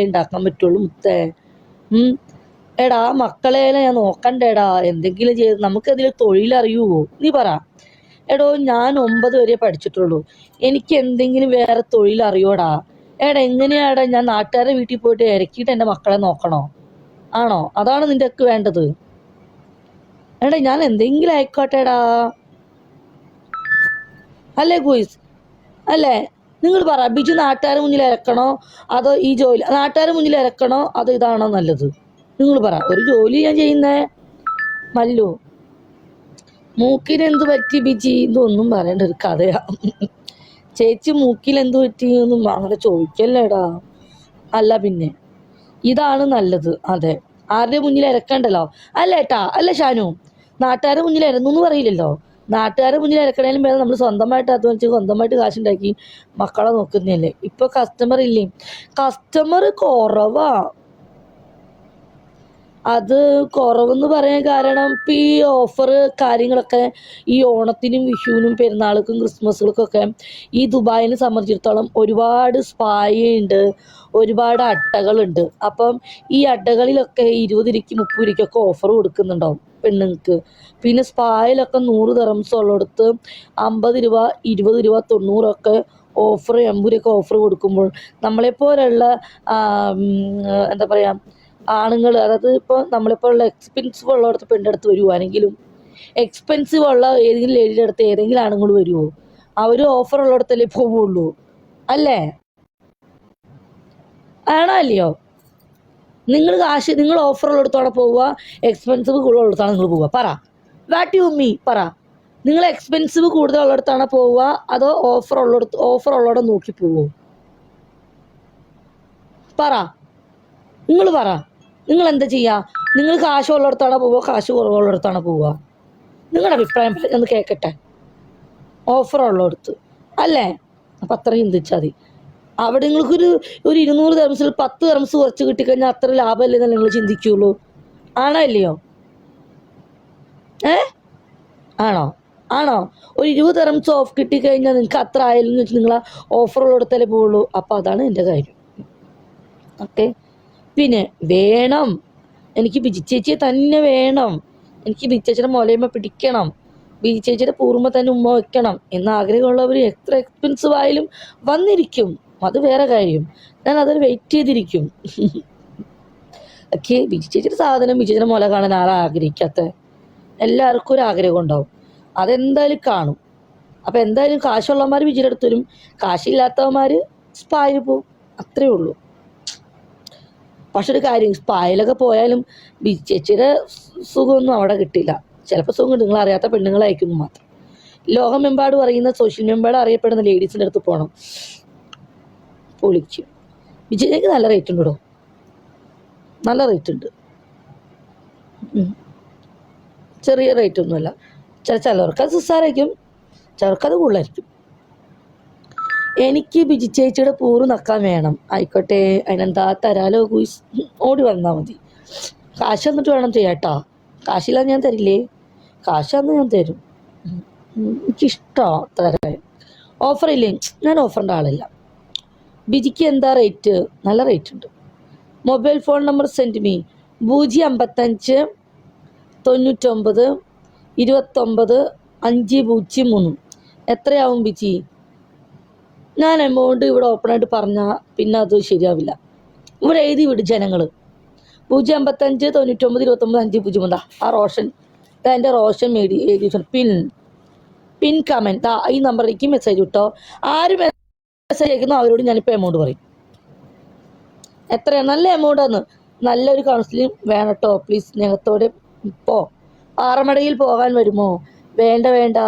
ഉണ്ടാക്കാൻ പറ്റുള്ളൂ മുത്തേ. എടാ മക്കളെ ഞാൻ നോക്കണ്ടേടാ. എന്തെങ്കിലും ചെയ്ത് നമുക്കതിൽ തൊഴിലറിയുവോ? നീ പറ. എടോ ഞാൻ ഒമ്പത് വരെ പഠിച്ചിട്ടുള്ളൂ. എനിക്ക് എന്തെങ്കിലും വേറെ തൊഴിലറിയോടാ. എടാ എങ്ങനെയാടാ ഞാൻ നാട്ടുകാരുടെ വീട്ടിൽ പോയിട്ട് ഇരക്കിയിട്ട് എന്റെ മക്കളെ നോക്കണോ? ആണോ? അതാണ് നിന്റെ ഒക്കെ വേണ്ടത്. എടാ ഞാൻ എന്തെങ്കിലും ആയിക്കോട്ടെടാ. അല്ലേ ഗുയിസ്? അല്ലേ? നിങ്ങൾ പറ ബിജു നാട്ടുകാരെ മുന്നിൽ ഇറക്കണോ? അതോ ഈ ജോലി നാട്ടുകാരെ മുന്നിൽ ഇറക്കണോ? അതോ ഇതാണോ നല്ലത്? നിങ്ങൾ പറ ഒരു ജോലി ഞാൻ ചെയ്യുന്നേ. മല്ലു മൂക്കിന് എന്ത് പറ്റി ബിജി? ഇതൊന്നും പറയേണ്ട ഒരു കഥയാ. ചേച്ചി മൂക്കിൽ എന്ത് പറ്റി എന്നും അങ്ങനെ ചോദിക്കല്ലേടാ. അല്ല പിന്നെ ഇതാണ് നല്ലത് അതെ. ആരുടെ മുന്നിൽ ഇറക്കണ്ടല്ലോ? അല്ലേട്ടാ അല്ല ഷാനു നാട്ടുകാരുടെ മുന്നിൽ ഇരുന്നു എന്ന് പറയില്ലല്ലോ. നാട്ടുകാരുടെ മുന്നിൽ ഇറക്കണേലും വേണം നമ്മൾ സ്വന്തമായിട്ട് അധ്വാനിച്ച് സ്വന്തമായിട്ട് കാശുണ്ടാക്കി മക്കളെ നോക്കുന്നില്ലേ ഇപ്പൊ കസ്റ്റമർ ഇല്ലേ. കസ്റ്റമർ കുറവാ. അത് കുറവെന്ന് പറയാൻ കാരണം ഇപ്പം ഈ ഓഫർ കാര്യങ്ങളൊക്കെ ഈ ഓണത്തിനും വിഷുവിനും പെരുന്നാൾക്കും ക്രിസ്മസുകൾക്കൊക്കെ ഈ ദുബായിനെ സംബന്ധിച്ചിടത്തോളം ഒരുപാട് സ്പായ ഉണ്ട് ഒരുപാട് അട്ടകളുണ്ട്. അപ്പം ഈ അട്ടകളിലൊക്കെ ഇരുപത് രൂപയ്ക്ക് മുപ്പത് ഓഫർ കൊടുക്കുന്നുണ്ടാവും. പെണ്ണുങ്ങൾക്ക്. പിന്നെ സ്പായിലൊക്കെ നൂറ് തെറംസ് ഉള്ളിടത്ത് അമ്പത് രൂപ ഇരുപത് രൂപ തൊണ്ണൂറൊക്കെ ഓഫർ എമ്പൂരൊക്കെ ഓഫർ കൊടുക്കുമ്പോൾ നമ്മളെപ്പോലുള്ള എന്താ പറയുക ആണുങ്ങൾ അതായത് ഇപ്പോൾ നമ്മളെപ്പോലുള്ള എക്സ്പെൻസീവ് ഉള്ളിടത്ത് പെണ്ണിന്റെ അടുത്ത് വരുവാണെങ്കിലും എക്സ്പെൻസീവ് ഉള്ള ഏതെങ്കിലും ലേഡിയുടെ അടുത്ത് ഏതെങ്കിലും ആണുങ്ങൾ വരുമോ അവർ ഓഫർ ഉള്ളിടത്തല്ലേ പോവുള്ളൂ. അല്ലേ? ആണോ അല്ലയോ? നിങ്ങൾ കാശ് നിങ്ങൾ ഓഫർ ഉള്ളിടത്തോടെ പോവുക എക്സ്പെൻസീവ് കൂടുതലുള്ളിടത്താണ് നിങ്ങൾ പോവുക. പറ. വാട്ട് യു മീ പറ. നിങ്ങൾ എക്സ്പെൻസീവ് കൂടുതലുള്ളിടത്താണ് പോവുക അതോ ഓഫർ ഉള്ളിടത്ത് ഓഫർ ഉള്ളിടം നോക്കി പോവോ? പറ. നിങ്ങൾ പറ. നിങ്ങൾ എന്താ ചെയ്യുക നിങ്ങൾ കാശ് ഉള്ളിടത്താണ് പോവുക കാശ് കുറവുള്ളിടത്താണ് പോവുക? നിങ്ങളുടെ അഭിപ്രായം ഒന്ന് കേൾക്കട്ടെ ഓഫർ ഉള്ളിടത്ത്. അല്ലേ? അപ്പം അത്ര ചിന്തിച്ചാൽ മതി. അവിടെ നിങ്ങൾക്ക് ഒരു ഇരുന്നൂറ് തെർമസിൽ പത്ത് തെർമസ് കുറച്ച് കിട്ടിക്കഴിഞ്ഞാൽ അത്ര ലാഭമല്ലേ നിങ്ങൾ ചിന്തിക്കുള്ളൂ. ആണോ അല്ലയോ ഏ? ആണോ? ആണോ? ഒരു ഇരുപത് തെർമസ് ഓഫ് കിട്ടിക്കഴിഞ്ഞാൽ നിങ്ങൾക്ക് അത്ര ആയാലും വെച്ചാൽ നിങ്ങൾ ആ ഓഫർ ഉള്ളിടത്തല്ലേ പോവുള്ളൂ. അപ്പോൾ അതാണ് എന്റെ കാര്യം. ഓക്കെ? പിന്നെ വേണം. എനിക്ക് ബിജി ചേച്ചിയെ തന്നെ വേണം. എനിക്ക് ബിജി ചേച്ചിയുടെ മുലയമ്മ പിടിക്കണം. ബിജി ചേച്ചിയുടെ പൂർമ്മ തന്നെ ഉമ്മ വെക്കണം. എന്ന ആഗ്രഹമുള്ളവർ എത്ര എക്സ്പെൻസീവ് ആയാലും വന്നിരിക്കും. അത് വേറെ കാര്യം. ഞാൻ അതൊരു വെയിറ്റ് ചെയ്തിരിക്കും. ഓക്കെ ബിജി ചേച്ചിയുടെ സാധനം ചേച്ചിയുടെ മുല കാണാൻ ആരാ ആഗ്രഹിക്കാത്ത. എല്ലാവർക്കും ഒരു ആഗ്രഹം ഉണ്ടാവും. അതെന്തായാലും കാണും. അപ്പം എന്തായാലും കാശുള്ളവന്മാർ ബിജിയുടെ അടുത്ത് വരും. കാശില്ലാത്തവന്മാർ സ്പായിൽ പോവും. അത്രേ ഉള്ളൂ. പക്ഷെ ഒരു കാര്യം സ്പായിലൊക്കെ പോയാലും ചേച്ചിയുടെ സുഖമൊന്നും അവിടെ കിട്ടില്ല. ചിലപ്പോൾ സുഖം നിങ്ങൾ അറിയാത്ത പെണ്ണുങ്ങളെ അയക്കുന്നു മാത്രം. ലോകമെമ്പാടും അറിയുന്ന സോഷ്യൽ മെമ്പാടും അറിയപ്പെടുന്ന ലേഡീസിന്റെ അടുത്ത് പോകണം പൊളിക്കും. വിജയ്ക്ക് നല്ല റേറ്റ് ഉണ്ട് കേട്ടോ നല്ല റേറ്റ് ഉണ്ട്. ചെറിയ റേറ്റ് ഒന്നുമല്ല. ചില ചിലവർക്ക് അത് സിസ്സാരായിരിക്കും ചിലർക്ക് കൂടുതലായിരിക്കും. എനിക്ക് ബിജി ചേച്ചിയുടെ പൂറ് നക്കാൻ വേണം. ആയിക്കോട്ടെ. അതിനെന്താ തരാലോ ഗുയിസ്. ഓടി വന്നാൽ മതി. കാശ് തന്നിട്ട് വേണം ചെയ്യാട്ടോ കാശില്ലാതെ ഞാൻ തരില്ലേ? കാശ് തന്നെ ഞാൻ തരും. എനിക്കിഷ്ടമാണ് തരാൻ ഓഫർ ഇല്ലേ? ഞാൻ ഓഫറിന്റെ ആളല്ല. ബിജിക്ക് എന്താ റേറ്റ്? നല്ല റേറ്റ് ഉണ്ട് mobile phone number send me. പൂജ്യം അമ്പത്തഞ്ച് തൊണ്ണൂറ്റൊമ്പത് ഇരുപത്തൊമ്പത് അഞ്ച് പൂജ്യം മൂന്ന്. എത്രയാവും ബിജി? ഞാൻ എമൗണ്ട് ഇവിടെ ഓപ്പണായിട്ട് പറഞ്ഞാൽ പിന്നെ അത് ശരിയാവില്ല. ഇവിടെ എഴുതി വിടും ജനങ്ങൾ പൂജ്യം അമ്പത്തഞ്ച് തൊണ്ണൂറ്റൊമ്പത് ഇരുപത്തൊമ്പത് അഞ്ച് പൂജ്യം മൂന്നാ. ആ റോഷൻ. ഇതാ എന്റെ റോഷൻ മേടി എഴുതി പിൻ. പിൻ കമന്റ്. ആ ഈ നമ്പറിലേക്ക് മെസ്സേജ് കിട്ടോ ആര് മെസ്സേജ് അയക്കുന്നോ അവരോട് ഞാനിപ്പോൾ എമൗണ്ട് പറയും. എത്രയാണ് നല്ല എമൗണ്ടാണ് നല്ലൊരു കൗൺസിലിംഗ് വേണം കേട്ടോ പ്ലീസ് സ്നേഹത്തോടെ പോ. ആറമടയിൽ പോകാൻ വരുമോ? വേണ്ട വേണ്ട.